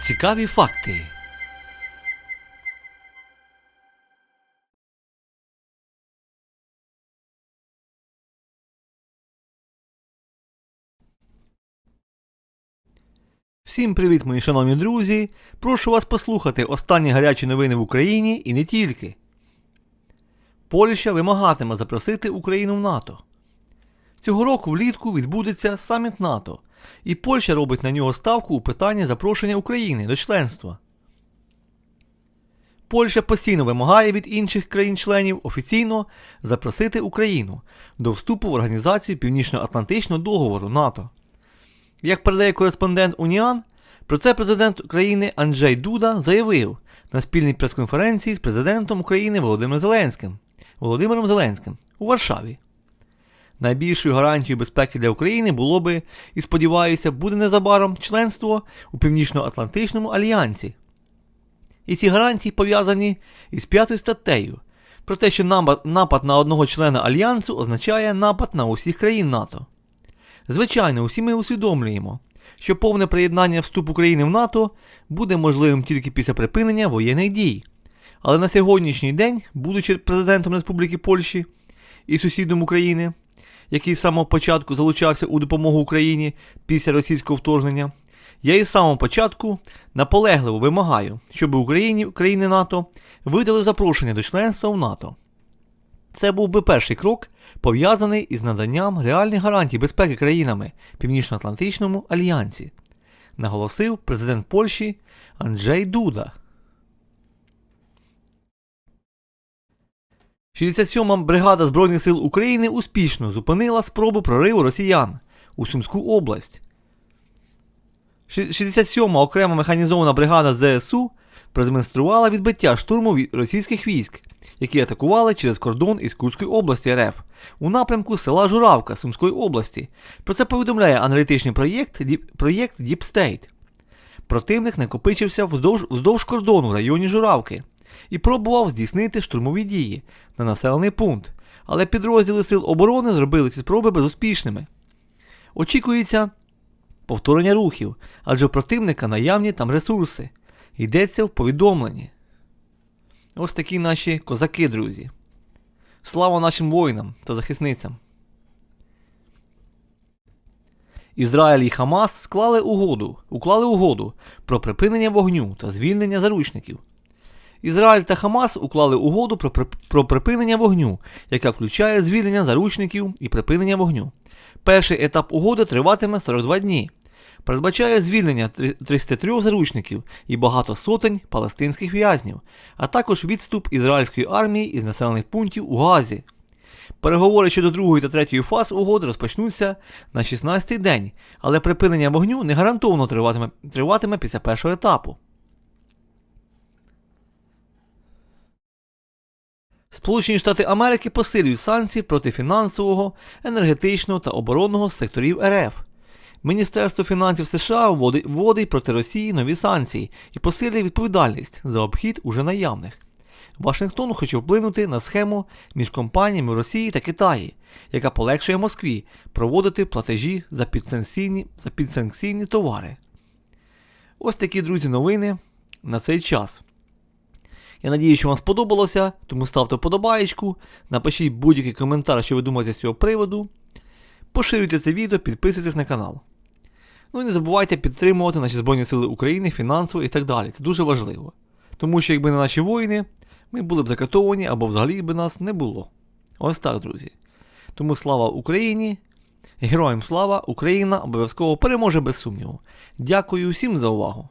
Цікаві факти. Всім привіт, мої шановні друзі! Прошу вас послухати останні гарячі новини в Україні і не тільки. Польща вимагатиме запросити Україну в НАТО. Цього року влітку відбудеться саміт НАТО, і Польща робить на нього ставку у питанні запрошення України до членства. Польща постійно вимагає від інших країн-членів офіційно запросити Україну до вступу в організацію Північно-Атлантичного договору НАТО. Як передає кореспондент Уніан, про це президент України Анджей Дуда заявив на спільній прес-конференції з президентом України Володимиром Зеленським Володимиром Зеленським у Варшаві. Найбільшою гарантією безпеки для України було би, і сподіваюся, буде незабаром членство у Північно-Атлантичному альянсі. І ці гарантії пов'язані із п'ятою статтею про те, що напад- на одного члена альянсу означає напад на усіх країн НАТО. Звичайно, усі ми усвідомлюємо, що повне приєднання вступ України в НАТО буде можливим тільки після припинення воєнних дій. Але на сьогоднішній день, будучи президентом Республіки Польщі і сусідом України, який з самого початку залучався у допомогу Україні після російського вторгнення, я із самого початку наполегливо вимагаю, щоб Україні країни НАТО видали запрошення до членства в НАТО. Це був би перший крок, пов'язаний із наданням реальних гарантій безпеки країнами Північно-Атлантичному альянсі, наголосив президент Польщі Анджей Дуда. 67-ма бригада Збройних сил України успішно зупинила спробу прориву росіян у Сумську область. 67-ма окрема механізована бригада ЗСУ продемонструвала відбиття штурму російських військ, які атакували через кордон із Курської області РФ у напрямку села Журавка Сумської області. Про це повідомляє аналітичний проєкт, проєкт Deep State. Противник накопичився вздовж, вздовж кордону в районі Журавки і пробував здійснити штурмові дії на населений пункт, але підрозділи Сил оборони зробили ці спроби безуспішними. Очікується повторення рухів, адже у противника наявні там ресурси. Йдеться в повідомленні. Ось такі наші козаки, друзі. Слава нашим воїнам та захисницям. Ізраїль і Хамас склали угоду, уклали угоду про припинення вогню та звільнення заручників. Ізраїль та Хамас уклали угоду про, про припинення вогню, яка включає звільнення заручників і припинення вогню. Перший етап угоди триватиме 42 дні. Передбачає звільнення три- 33 заручників і багато сотень палестинських в'язнів, а також відступ ізраїльської армії із населених пунктів у Газі. Переговори щодо другої та третьої фаз угоди розпочнуться на 16-й день, але припинення вогню не гарантовано триватиме, триватиме після першого етапу. Сполучені Штати Америки посилюють санкції проти фінансового, енергетичного та оборонного секторів РФ. Міністерство фінансів США вводить, вводить проти Росії нові санкції і посилює відповідальність за обхід уже наявних. Вашингтон хоче вплинути на схему між компаніями Росії та Китаї, яка полегшує Москві проводити платежі за підсанкційні, за підсанкційні товари. Ось такі друзі новини на цей час. Я надію, що вам сподобалося, тому ставте вподобаєчку, напишіть будь-який коментар, що ви думаєте з цього приводу. Поширюйте це відео, підписуйтесь на канал. Ну і не забувайте підтримувати наші Збройні Сили України фінансово і так далі. Це дуже важливо. Тому що якби не наші воїни, ми були б закатовані або взагалі би нас не було. Ось так, друзі. Тому слава Україні! Героям слава! Україна обов'язково переможе без сумніву. Дякую всім за увагу!